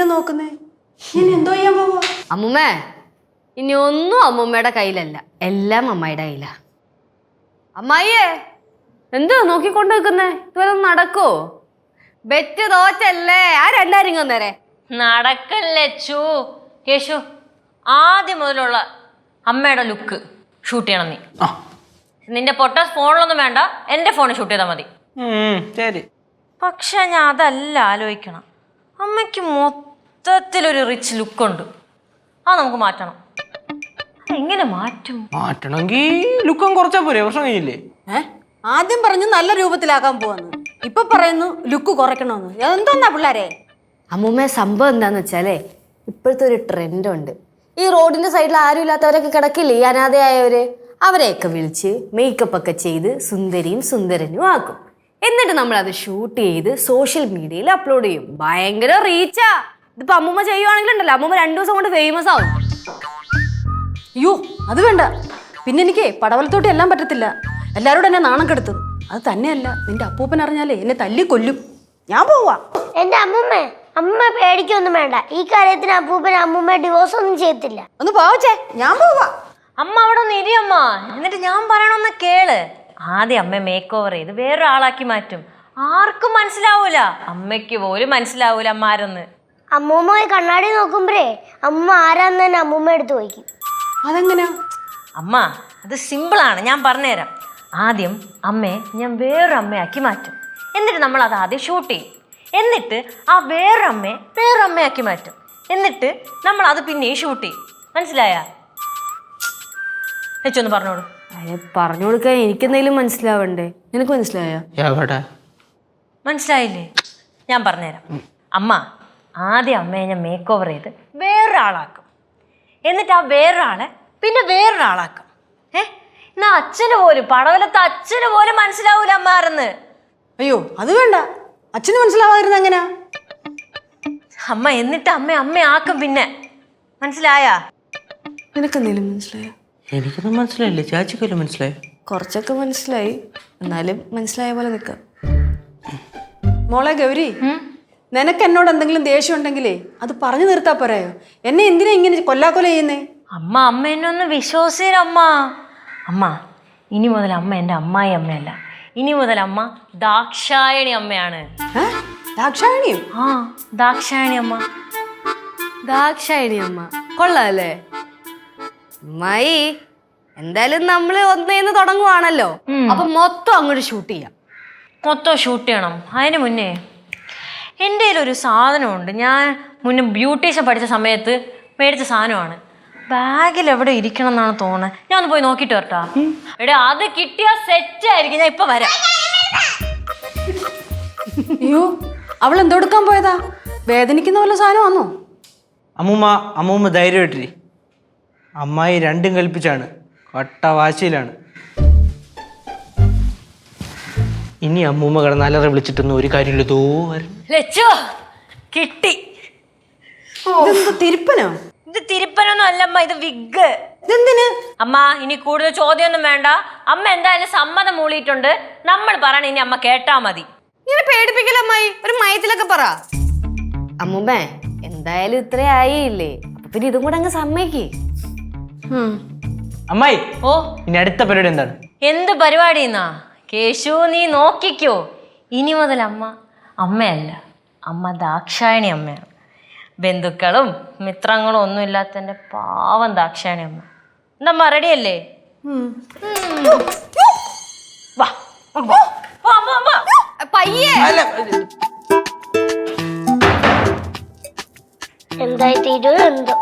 ഇങ്ങനെ നോക്കുന്നേ? ഞാൻ എന്തോ ചെയ്യാൻ പോവാ? അമ്മുമ്മേ ഇനി ഒന്നും അമ്മുമ്മയുടെ കയ്യിലല്ല എല്ലാം അമ്മായിയുടെ കയ്യിലാ. അമ്മായിയേ എന്തോ നോക്കിക്കൊണ്ട് നിൽക്കുന്നേ? ഇതുവരെ നടക്കോ ബെറ്റ് തോറ്റല്ലേ? ആ രണ്ടാരും കൊന്നേരെ നടക്കല്ലേ ചൂ യേശു ആദ്യം മുതലുള്ള അമ്മയുടെ ലുക്ക് ഷൂട്ട് ചെയ്യണം നീ. നിന്റെ പൊട്ട ഫോണിലൊന്നും വേണ്ട എന്റെ ഫോണിൽ ഷൂട്ട് ചെയ്താൽ മതി. ശരി. പക്ഷെ ഞാൻ അതല്ല ആലോചിക്കണം. അമ്മയ്ക്ക് മൊത്തത്തിലൊരു റിച്ച് ലുക്ക് ഉണ്ട്. ആ നമുക്ക് മാറ്റണം. എങ്ങനെ മാറ്റും? മാറ്റണമെങ്കിൽ ലുക്കം കുറച്ചാ പോരെ പ്രശ്നം കഴിഞ്ഞില്ലേ? ആദ്യം പറഞ്ഞു നല്ല രൂപത്തിലാക്കാൻ പോവാന്ന്. ഇപ്പൊ പറയുന്നു ലുക്ക് കുറയ്ക്കണമെന്ന്. എന്തോന്നാ പിള്ളേരെ? അമ്മൂമ്മ സംഭവം എന്താന്ന് വെച്ചാലേ ഇപ്പോഴത്തെ ഒരു ട്രെൻഡ് ഉണ്ട് ഈ റോഡിന്റെ സൈഡിൽ ആരും ഇല്ലാത്തവരൊക്കെ കിടക്കില്ലേ ഈ അനാഥയായവര്? അവരെയൊക്കെ വിളിച്ച് മേക്കപ്പ് ഒക്കെ ചെയ്ത് സുന്ദരിയും സുന്ദരനും ആക്കും. എന്നിട്ട് നമ്മൾ അത് ഷൂട്ട് ചെയ്ത് സോഷ്യൽ മീഡിയയിൽ അപ്ലോഡ് ചെയ്യും. ഭയങ്കര റീച്ചാ ഇതിപ്പോ അമ്മുമ്മ ചെയ്യുവാണെങ്കിലുണ്ടല്ലോ. അമ്മൂമ്മ രണ്ടു ദിവസം കൊണ്ട് ഫേമസ് ആവും. അയ്യോ അത് വേണ്ട. പിന്നെ എനിക്ക് പടവലത്തോട്ട് എല്ലാം പറ്റത്തില്ല. എല്ലാരോടും എന്നെ നാണം കെടുത്തും. അത് തന്നെയല്ല നിന്റെ അപ്പൂപ്പൻ അറിഞ്ഞാലേ എന്നെ തല്ലി കൊല്ലും. ഞാൻ പോവാ. എന്റെ അമ്മൂമ്മ അമ്മ പേടിക്കൊന്നും വേണ്ട. ഈ കാര്യത്തിന് അപ്പൂപ്പൻ അമ്മൂമ്മ ഡിവോഴ്സ് ഒന്നും ചെയ്യത്തില്ല. ഒന്ന് പോവച്ചേ ഞാൻ പോവാ. അമ്മ അവിടെ ഒന്ന് ഇരിയമ്മ എന്നിട്ട് ഞാൻ പറയണമെന്ന് കേൾ. ആദ്യം അമ്മ മേക്ക് ഓവർ ചെയ്ത് വേറൊരാളാക്കി മാറ്റും. ആർക്കും മനസ്സിലാവൂല. അമ്മയ്ക്ക് പോലും മനസ്സിലാവൂല അമ്മ ആരെന്ന് അമ്മൂമ്മ പോയി കണ്ണാടി നോക്കുമ്പോഴേ അമ്മ ആരാന്ന് തന്നെ അമ്മൂമ്മ എടുത്ത് വയ്ക്കും അതെങ്ങനെയാ അമ്മ അത് സിമ്പിളാണ് ഞാൻ പറഞ്ഞുതരാം. ആദ്യം അമ്മയെ ഞാൻ വേറൊരു അമ്മയാക്കി മാറ്റും. എന്നിട്ട് നമ്മൾ അത് ആദ്യം ഷൂട്ട് ചെയ്യും. എന്നിട്ട് ആ വേറൊരു അമ്മയെ വേറൊരു അമ്മയാക്കി മാറ്റും. എന്നിട്ട് നമ്മൾ അത് പിന്നെയും ഷൂട്ട് ചെയ്യും. മനസ്സിലായ? വെച്ചൊന്ന് പറഞ്ഞോളൂ. അതിനെ പറഞ്ഞു കൊടുക്കാൻ എനിക്കെന്തെങ്കിലും മനസ്സിലാവണ്ടേ? നിനക്ക് മനസ്സിലായോ? എവിടെ? മനസ്സിലായില്ലേ? ഞാൻ പറഞ്ഞുതരാം. അമ്മ ആദ്യം അമ്മയെ ഞാൻ മേക്ക് ഓവർ ചെയ്ത് വേറൊരാളാക്കും. എന്നിട്ട് ആ വേറൊരാളെ പിന്നെ വേറൊരാളാക്കും. ഏ? എന്നാ അച്ഛന് പോലും പടവലത്തെ അച്ഛന് പോലും മനസ്സിലാവൂല അമ്മ ആരെന്ന് അയ്യോ അത് വേണ്ട. അച്ഛന് മനസ്സിലാവാതിരുന്ന അങ്ങനെ അമ്മ എന്നിട്ട് അമ്മ ആക്കും പിന്നെ. മനസ്സിലായാ? നിനക്കെന്തേലും മനസ്സിലായോ? എനിക്കൊന്നും മനസ്സിലായില്ലേ. ചാച്ചിക്കല്ലോ മനസ്സിലായി? കുറച്ചൊക്കെ മനസ്സിലായി. എന്നാലും മനസ്സിലായ പോലെ നിൽക്കാം മോളെ ഗൗരി. നിനക്ക് എന്നോട് എന്തെങ്കിലും ദേഷ്യം ഉണ്ടെങ്കിലേ അത് പറഞ്ഞു നിർത്താ പോരായോ എന്നെ എന്തിനാ ഇങ്ങനെ കൊല്ലാക്കൊല ചെയ്യുന്നേ? അമ്മ അമ്മ എന്നെ ഒന്ന് വിശ്വസിച്ചില്ല അമ്മ. അമ്മ ഇനി മുതൽ അമ്മ എന്റെ അമ്മായി അമ്മയല്ല. ഇനി മുതൽ അമ്മ ദാക്ഷായണി അമ്മയാണ്. ദാക്ഷായണി ദാക്ഷായണിയോ? ആ ദാക്ഷായണി അമ്മ. ദാക്ഷായണി അമ്മ. കൊള്ളാല്ലേ? അമ്മായി എന്തായാലും നമ്മൾ ഒന്നേന്ന് തുടങ്ങുവാണല്ലോ. അപ്പൊ മൊത്തം അങ്ങോട്ട് ഷൂട്ട് ചെയ്യാം. മൊത്തം ഷൂട്ട് ചെയ്യണം. അതിന് മുന്നേ എന്റെ ഒരു സാധനമുണ്ട്. ഞാൻ മുന്നേ ബ്യൂട്ടീഷ്യൻ പഠിച്ച സമയത്ത് മേടിച്ച സാധനമാണ്. ബാഗിൽ എവിടെ ഇരിക്കണം എന്നാണ് തോന്നുന്നത്. ഞാൻ ഒന്ന് പോയി നോക്കിയിട്ട് വരട്ടാ. എടാ അത് കിട്ടിയ സെറ്റ് ആയിരിക്കും. ഞാൻ ഇപ്പൊ വരാം. അയ്യോ അവൾ എന്തെടുക്കാൻ പോയതാ? വേദനിക്കുന്ന വല്ല സാധനം വന്നോ? അമ്മൂമ്മ അമ്മൂമ്മ ധൈര്യമായിട്ടിരി അമ്മായി രണ്ടും കൽപ്പിച്ചാണ്. വട്ട വാശിയിലാണ്. ഇനി അമ്മൂമ്മ കിടന്ന് അലറി വിളിച്ചിട്ടൊന്നും ഒരു കാര്യമില്ല. തോ വരണം ലച്ചോ കിട്ടി. ഇതെന്ത് തിരുപ്പനോ? ഇത് തിരുപ്പനൊന്നും അല്ലമ്മ ഇത് വിഗ്. ഇതെന്തിന്? അമ്മ ഇനി കൂടുതൽ ചോദ്യമൊന്നും വേണ്ട. അമ്മ എന്തായാലും സമ്മതം മൂളിയിട്ടുണ്ട്. നമ്മൾ പറയണ ഇനി അമ്മ കേട്ടാ മതി. ഇങ്ങനെ പേടിപ്പിക്കലമ്മായി ഒരു മയത്തിലൊക്കെ പറ. അമ്മുമ്മേ എന്തായാലും ഇത്ര ആയില്ലേ? അപ്പൊ പിന്നെ ഇതും കൂടെ അങ്ങ് സമ്മതിക്കേ. അമ്മായി ഓ. ഇനി അടുത്ത പരിപാടി എന്താണ്? എന്ത് പരിപാടി എന്നാ കേശു നീ നോക്കിക്കോ. ഇനി മുതൽ അമ്മ അമ്മയല്ല. അമ്മ ദാക്ഷായണി അമ്മയാണ്. ബന്ധുക്കളും മിത്രങ്ങളും ഒന്നും ഇല്ലാത്ത എന്റെ പാവം ദാക്ഷായണി അമ്മ. എന്തമ്മ റെഡിയല്ലേ വാ വാ, വാ, വാ, വാ. പയ്യെ. എന്തായി തീരുമോ എന്തോ?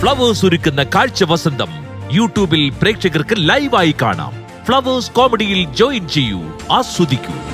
ഫ്ലവേഴ്സ് ഒരുക്കുന്ന കാഴ്ച വസന്തം യൂട്യൂബിൽ പ്രേക്ഷകർക്ക് ലൈവായി കാണാം. ഫ്ലവേഴ്സ് കോമഡിയിൽ ജോയിൻ ചെയ്യൂ ആസ്വദിക്കൂ.